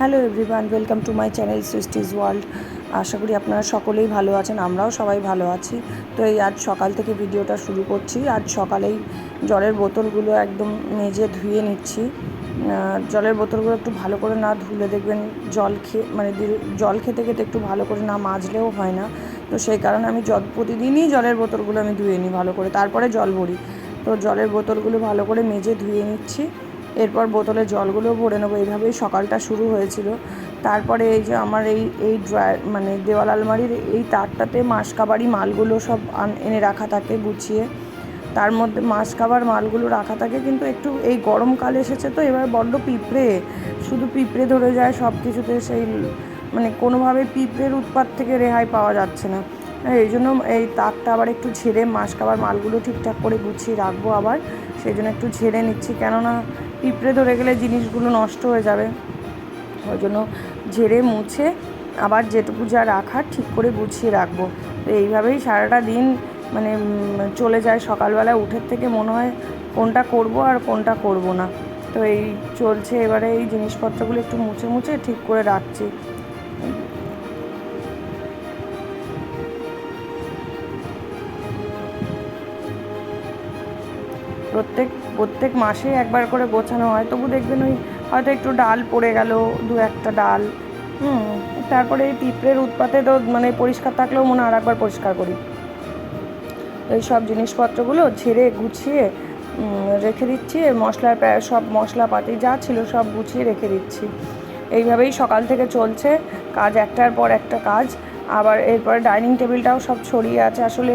Hello everyone, welcome to my channel Srishti's world. আশা করি আপনারা সকলেই ভালো আছেন, আমরাও সবাই ভালো আছি। তো এই আজ সকাল থেকে ভিডিওটা শুরু করছি। আজ সকালেই জলের বোতলগুলো একদম মেজে ধুয়ে নিচ্ছি। জলের বোতলগুলো একটু ভালো করে না ধুলে দেখবেন জল খেয়ে মানে জল খেতে খেতে একটু ভালো করে না মাজলেও হয় না। তো সেই কারণে আমি জল প্রতিদিনই জলের বোতলগুলো আমি ধুয়ে নিই ভালো করে। তারপরে জল ভরি। তো জলের বোতলগুলো ভালো করে মেজে ধুয়ে নিচ্ছি। এরপর বোতলে জলগুলো ভরে নেব। এইভাবেই সকালটা শুরু হয়েছিল। তারপরে এই যে আমার এই এই ড্রয়ার মানে দেওয়াল আলমারির এই তাকটাতে মাসকাবারি মালগুলো সব এনে রাখা থাকে গুছিয়ে। তার মধ্যে মাসকাবার মালগুলো রাখা থাকে কিন্তু একটু এই গরমকাল এসেছে তো এবার বড্ড পিঁপড়ে। শুধু পিঁপড়ে ধরে যায় সব কিছুতে সেই মানে কোনোভাবে পিঁপড়ের উৎপাত থেকে রেহাই পাওয়া যাচ্ছে না। হ্যাঁ, এই জন্য এই তাকটা আবার একটু ঝেড়ে মাসকাবার মালগুলো ঠিকঠাক করে গুছিয়ে রাখব আবার। সেই জন্য একটু ঝেড়ে নিচ্ছি। কেননা পিঁপড়ে ধরে গেলে জিনিসগুলো নষ্ট হয়ে যাবে। ওই জন্য ঝেড়ে মুছে আবার যেটুকু যা রাখার ঠিক করে গুছিয়ে রাখব। তো এইভাবেই সারাটা দিন মানে চলে যায়। সকালবেলা উঠের থেকে মনে হয় কোনটা করব আর কোনটা করব না। তো এই চলছে এবারে এই জিনিসপত্রগুলো একটু মুছে মুছে ঠিক করে রাখছি। প্রত্যেক প্রত্যেক মাসে একবার করে গোছানো হয়, তবু দেখবেন ওই হয়তো একটু ডাল পড়ে গেল, দু একটা ডাল। হুম, তারপরে এই পিঁপড়ের উৎপাতে তো মানে পরিষ্কার থাকলেও মনে হয় একবার পরিষ্কার করি। এই সব জিনিসপত্রগুলো ঝেড়ে গুছিয়ে রেখে দিচ্ছি, মশলার সব মশলাপাতি যা ছিল সব গুছিয়ে রেখে দিচ্ছি। এইভাবেই সকাল থেকে চলছে, কাজ একটার পর একটা কাজ, আবার এরপরে ডাইনিং টেবিলটাও সব ছড়িয়ে আছে। আসলে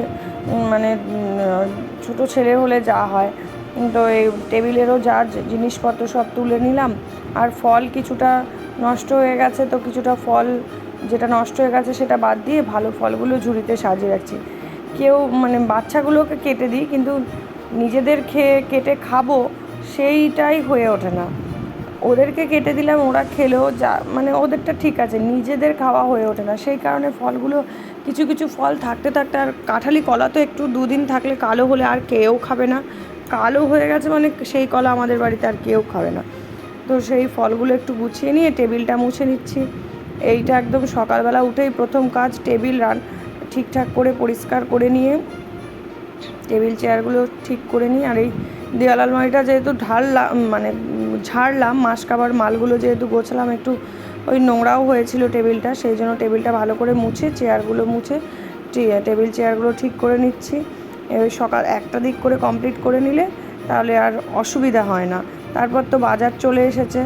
মানে ছোটো ছেলে হলে যা হয় তো এই টেবিলেরও যার জিনিসপত্র সব তুলে নিলাম। আর ফল কিছুটা নষ্ট হয়ে গেছে তো কিছুটা ফল যেটা নষ্ট হয়ে গেছে সেটা বাদ দিয়ে ভালো ফলগুলো ঝুড়িতে সাজিয়ে রাখছি। কেউ মানে বাচ্চাগুলোকে কেটে দিই কিন্তু নিজেদের খেয়ে কেটে খাব সেইটাই হয়ে ওঠে না। ওদেরকে কেটে দিলাম, ওরা খেলেও যা মানে ওদেরটা ঠিক আছে, নিজেদের খাওয়া হয়ে ওঠে না। সেই কারণে ফলগুলো, কিছু কিছু ফল থাকতে থাকতে আর কাঁঠালি কলা তো একটু দুদিন থাকলে কালো হলে আর কেউ খাবে না। কালো হয়ে গেছে মানে সেই কলা আমাদের বাড়িতে আর কেউ খাবে না। তো সেই ফলগুলো একটু গুছিয়ে নিয়ে টেবিলটা মুছে নিচ্ছি। এইটা একদম সকালবেলা উঠেই প্রথম কাজ টেবিল রান ঠিকঠাক করে পরিষ্কার করে নিয়ে, টেবিল চেয়ারগুলো ঠিক করে নিই আর এই দেওয়াল আলমারিটা যেহেতু ঢাললাম মানে ঝাড়লাম, মাস কাবার মালগুলো যেহেতু গোছালাম, একটু ওই নোংরাও হয়েছিল টেবিলটা, সেই জন্য টেবিলটা ভালো করে মুছে, চেয়ারগুলো মুছে টেবিল চেয়ারগুলো ঠিক করে নিচ্ছি। সকাল একটা দিক করে কমপ্লিট করে নিলে তাহলে আর অসুবিধা হয় না। তারপর তো বাজার চলে এসেছে।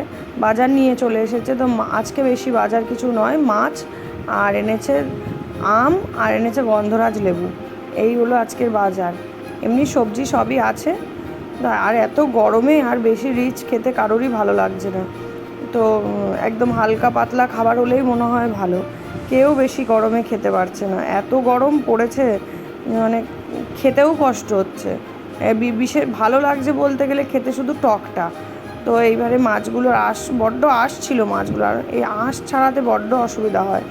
বাজার নিয়ে চলে এসেছে। তো আজকে বেশি বাজার কিছু নয়, মাছ আর এনেছে আম আর এনেছে গন্ধরাজ লেবু। এই হলো আজকের বাজার। এমনি সবজি সবই আছে। আর এত গরমে আর বেশি রিচ খেতে কারোরই ভালো লাগছে না। তো একদম হালকা পাতলা খাবার হলেই মনে হয় ভালো। কেউ বেশি গরমে খেতে পারছে না। এত গরম পড়েছে মানে খেতেও কষ্ট হচ্ছে। বিশেষ ভালো লাগছে বলতে গেলে খেতে শুধু টকটা। তো এইবারে মাছগুলোর আঁশ বড্ড আঁশ ছিল মাছগুলো। আর এই আঁশ ছাড়াতে বড্ড অসুবিধা হয়।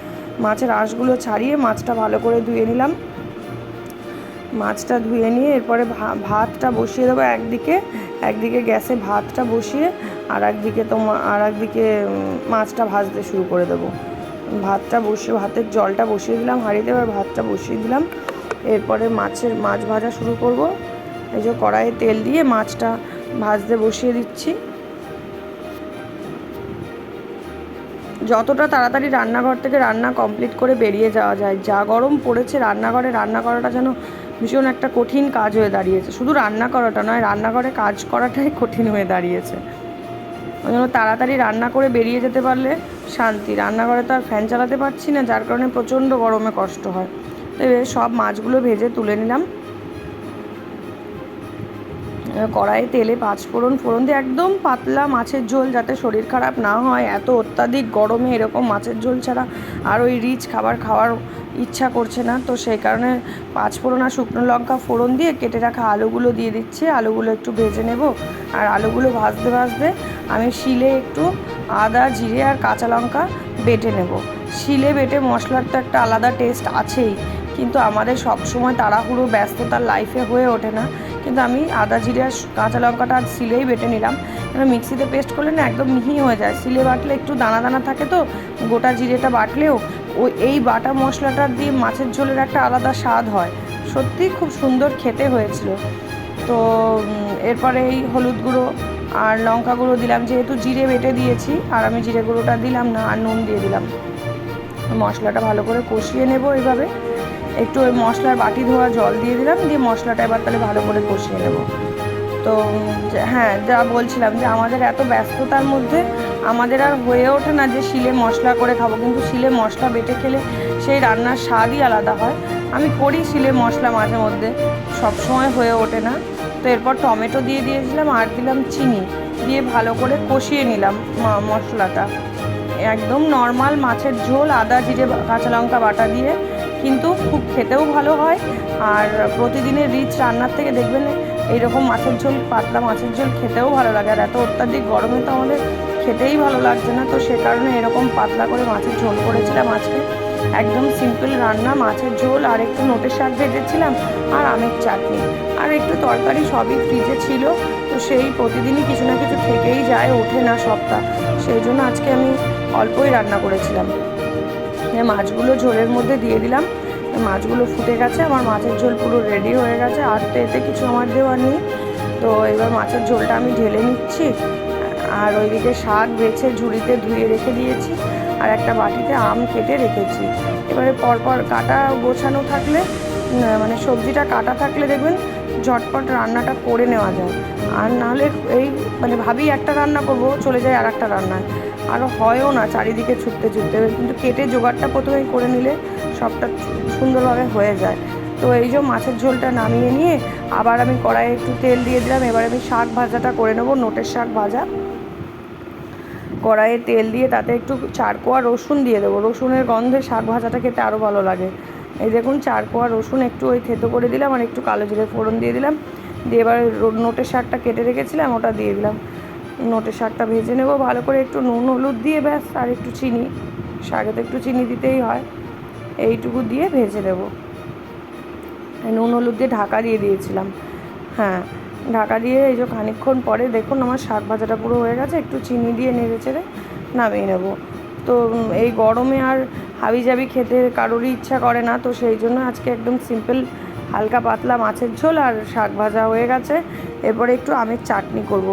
মাছের আঁশগুলো ছাড়িয়ে মাছটা ভালো করে ধুয়ে নিলাম। মাছটা ধুয়ে নিয়ে এরপরে ভাতটা বসিয়ে দেবো একদিকে। একদিকে গ্যাসে ভাতটা বসিয়ে আর একদিকে তোমার আর একদিকে মাছটা ভাজতে শুরু করে দেবো। ভাতটা বসিয়ে ভাতের জলটা বসিয়ে দিলাম, হাঁড়িতে এবার ভাতটা বসিয়ে দিলাম। এরপরে মাছের, মাছ ভাজা শুরু করব। এই যে কড়াইয়ে তেল দিয়ে মাছটা ভাজতে বসিয়ে দিচ্ছি। যতটা তাড়াতাড়ি রান্নাঘর থেকে রান্না কমপ্লিট করে বেরিয়ে যাওয়া যায়, যা গরম পড়েছে রান্নাঘরে রান্না করাটা যেন ভীষণ একটা কঠিন কাজ হয়ে দাঁড়িয়েছে। শুধু রান্না করাটা নয়, রান্নাঘরে কাজ করাটাই কঠিন হয়ে দাঁড়িয়েছে। জন্য তাড়াতাড়ি রান্না করে বেরিয়ে যেতে পারলে শান্তি। রান্নাঘরে তো আর ফ্যান চালাতে পারছি না, যার কারণে প্রচণ্ড গরমে কষ্ট হয়। তো এবার সব মাছগুলো ভেজে তুলে নিলাম। কড়াইয়ে তেলে পাঁচ ফোড়ন ফোড়ন দিয়ে একদম পাতলা মাছের ঝোল যাতে শরীর খারাপ না হয়। এত অত্যাধিক গরমে এরকম মাছের ঝোল ছাড়া আর ওই রিচ খাবার খাওয়ার ইচ্ছা করছে না। তো সেই কারণে পাঁচ ফোড়ন আর শুকনো লঙ্কা ফোড়ন দিয়ে কেটে রাখা আলুগুলো দিয়ে দিচ্ছি। আলুগুলো একটু ভেজে নেব। আর আলুগুলো ভাজতে ভাজতে আমি শিলে একটু আদা, জিরে আর কাঁচা লঙ্কা বেটে নেব। শিলে বেটে মশলার তো একটা আলাদা টেস্ট আছেই। কিন্তু আমাদের সবসময় তাড়াহুড়ো, ব্যস্ততার লাইফে হয়ে ওঠে না। কিন্তু আমি আদা জিরে কাঁচা লঙ্কাটা আর শিলেই বেটে নিলাম। এবার মিক্সিতে পেস্ট করলে না একদম মিহি হয়ে যায়। সিলে বাটলে একটু দানা দানা থাকে তো, গোটা জিরেটা বাটলেও ওই এই বাটা মশলাটা দিয়ে মাছের ঝোলের একটা আলাদা স্বাদ হয়। সত্যিই খুব সুন্দর খেতে হয়েছিল। তো এরপরে এই হলুদ গুঁড়ো আর লঙ্কা গুঁড়ো দিলাম। যেহেতু জিরে বেটে দিয়েছি, আর আমি জিরে গুঁড়োটা দিলাম না, আর নুন দিয়ে দিলাম। মশলাটা ভালো করে কষিয়ে নেব এইভাবে। একটু ওই মশলার বাটি ধোয়া জল দিয়ে দিলাম, দিয়ে মশলাটা এবার তাহলে ভালো করে কষিয়ে নেব। তো হ্যাঁ যা বলছিলাম যে আমাদের এত ব্যস্ততার মধ্যে আমাদের আর হয়ে ওঠে না যে শিলে মশলা করে খাব, কিন্তু শিলে মশলা বেটে খেলে সেই রান্নার স্বাদই আলাদা হয়। আমি করি শিলে মশলা মাঝে মধ্যে, সব সময় হয়ে ওঠে না। তো এরপর টমেটো দিয়ে দিয়েছিলাম আর দিলাম চিনি, দিয়ে ভালো করে কষিয়ে নিলাম মশলাটা। একদম নর্মাল মাছের ঝোল, আদা, জিরে, কাঁচা লঙ্কা বাটা দিয়ে কিন্তু খুব খেতেও ভালো হয়। আর প্রতিদিনের রিচ রান্নার থেকে দেখবেন এইরকম মাছের ঝোল, পাতলা মাছের ঝোল খেতেও ভালো লাগে। আর এত অত্যাধিক গরমে তো আমাদের খেতেই ভালো লাগছে না। তো সে কারণে এরকম পাতলা করে মাছের ঝোল করেছিলাম আজকে। একদম সিম্পল রান্না, মাছের ঝোল আর একটু নোটের শাক ভেজেছিলাম আর আমের চাটনি। আর একটু তরকারি সবই ফ্রিজে ছিল। তো সেই প্রতিদিনই কিছু না কিছু থেকেই যায়, ওঠে না সবটা। সেই জন্য আজকে আমি অল্পই রান্না করেছিলাম। এ, মাছগুলো ঝোলের মধ্যে দিয়ে দিলাম। মাছগুলো ফুটে গেছে, আমার মাছের ঝোল পুরো রেডি হয়ে গেছে, আর তো এতে কিছু আমার দেওয়া নেই। তো এবার মাছের ঝোলটা আমি ঢেলে নিচ্ছি, আর ওইদিকে শাক বেছে ঝুড়িতে ধুয়ে রেখে দিয়েছি, আর একটা বাটিতে আম কেটে রেখেছি। এবারে পরপর কাটা গোছানো থাকলে মানে সবজিটা কাটা থাকলে দেখবেন ঝটপট রান্নাটা করে নেওয়া যায়। আর নাহলে এই মানে ভাবি একটা রান্না করব, চলে যায় আর একটা রান্নায়। আরও হয়ও না চারিদিকে ছুটতে ছুটতে। কিন্তু কেটে জোগাড়টা প্রথমে করে নিলে সবটা সুন্দরভাবে হয়ে যায়। তো এই যে মাছের ঝোলটা নামিয়ে নিয়ে আবার আমি কড়াইয়ে একটু তেল দিয়ে দিলাম। এবার আমি শাক ভাজাটা করে নেব, নোটের শাক ভাজা। কড়াইয়ে তেল দিয়ে তাতে একটু চারকোয়া রসুন দিয়ে দেবো। রসুনের গন্ধে শাক ভাজাটা খেতে আরও ভালো লাগে। এই দেখুন চারকোয়া রসুন একটু ওই থেতো করে দিলাম আর একটু কালো জিরে ফোড়ন দিয়ে দিলাম। দিয়ে এবার নোটের শাকটা কেটে রেখেছিলাম, ওটা দিয়ে দিলাম। নোটের শাকটা ভেজে নেব। ভালো করে একটু নুন, হলুদ দিয়ে ব্যাস, আর একটু চিনি। শাকে তো একটু চিনি দিতেই হয়। এইটুকু দিয়ে ভেজে নেব। নুন, হলুদ দিয়ে ঢাকা দিয়ে দিয়েছিলাম। হ্যাঁ ঢাকা দিয়ে এই যে খানিকক্ষণ পরে দেখুন আমার শাক ভাজাটা পুরো হয়ে গেছে। একটু চিনি দিয়ে নেড়ে চেড়ে নামিয়ে নেব। তো এই গরমে আর হাবি জাবি খেতে কারোরই ইচ্ছা করে না। তো সেই জন্য আজকে একদম সিম্পল, হালকা পাতলা মাছের ঝোল আর শাক ভাজা হয়ে গেছে। এরপরে একটু আমের চাটনি করব।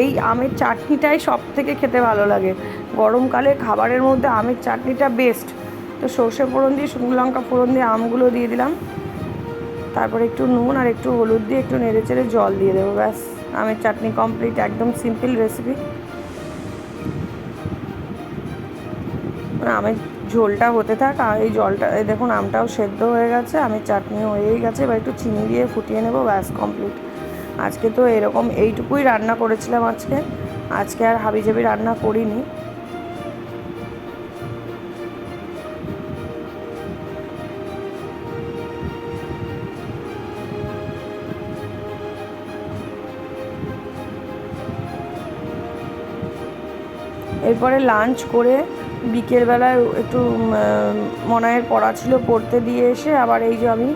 এই আমের চাটনিটাই সব থেকে খেতে ভালো লাগে। গরমকালে খাবারের মধ্যে আমের চাটনিটা বেস্ট তো সর্ষে ফোড়ন দিয়ে, শুকনো লঙ্কা ফোড়ন দিয়ে আমগুলো দিয়ে দিলাম। তারপরে একটু নুন আর একটু হলুদ দিয়ে একটু নেড়ে চেড়ে জল দিয়ে দেবো, ব্যাস। আমের চাটনি কমপ্লিট একদম সিম্পল রেসিপি আমের ঝোলটা হতে থাক, আর এই জলটা দেখুন আমটাও সেদ্ধ হয়ে গেছে, আমের চাটনি হয়েই গেছে। এবার একটু চিনি দিয়ে ফুটিয়ে নেব, ব্যাস কমপ্লিট আজকে তো এরকম এইটুকুই রান্না করেছিলাম আজকে। আজকে আর হাবিজাবি রান্না করিনি। এরপরে লাঞ্চ করে বিকেলবেলায় একটু মনায়ের পড়া ছিল পড়তে দিয়ে এসে আবার এই যে আমি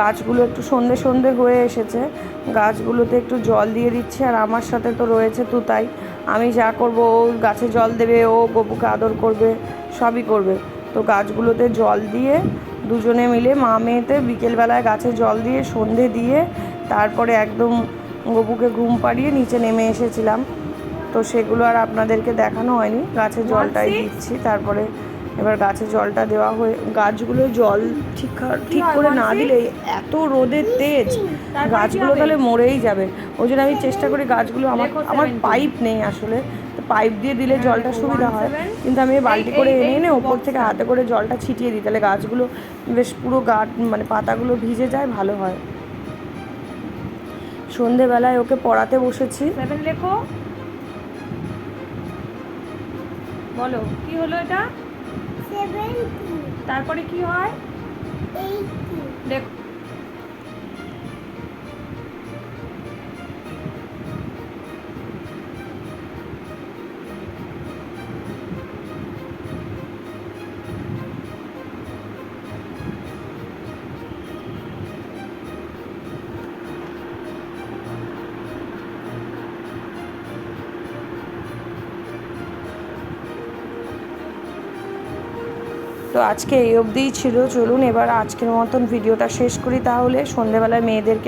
গাছগুলো একটু সন্ধে সন্ধে হয়ে এসেছে, গাছগুলোতে একটু জল দিয়ে দিচ্ছি আর আমার সাথে তো রয়েছে তুতাই আমি যা করব, ও গাছে জল দেবে, ও গপুকে আদর করবে, সবই করবে। তো গাছগুলোতে জল দিয়ে দুজনে মিলে, মা মেয়েতে বিকেলবেলায় গাছে জল দিয়ে, সন্ধে দিয়ে তারপরে একদম গপুকে ঘুম পাড়িয়ে নিচে নেমে এসেছিলাম। তো সেগুলো আর আপনাদেরকে দেখানো হয়নি। গাছে জলটাই দিচ্ছি তারপরে এবার গাছে জলটা দেওয়া হয়ে গাছগুলো জল ঠিক ঠিক করে না দিলে এত রোদের তেজ। গাছগুলো তাহলে মরেই যাবে। ওই জন্য আমি চেষ্টা করি গাছগুলো আমার আমার পাইপ নেই আসলে। তো পাইপ দিয়ে দিলে জলটা সুবিধা হয়। কিন্তু আমি বালতি করে এনে এনে ওপর থেকে হাতে করে জলটা ছিটিয়ে দিই। তাহলে গাছগুলো বেশ পুরো গা মানে পাতাগুলো ভিজে যায় ভালো হয়। সন্ধেবেলায় ওকে পড়াতে বসেছি। লেখো। বলো কি হলো এটা? তারপরে কি হয়? দেখো তো আজকে এই অবধিই ছিল। চলুন এবার আজকের মতন ভিডিওটা শেষ করি। তাহলে সন্ধেবেলায় মেয়েদেরকে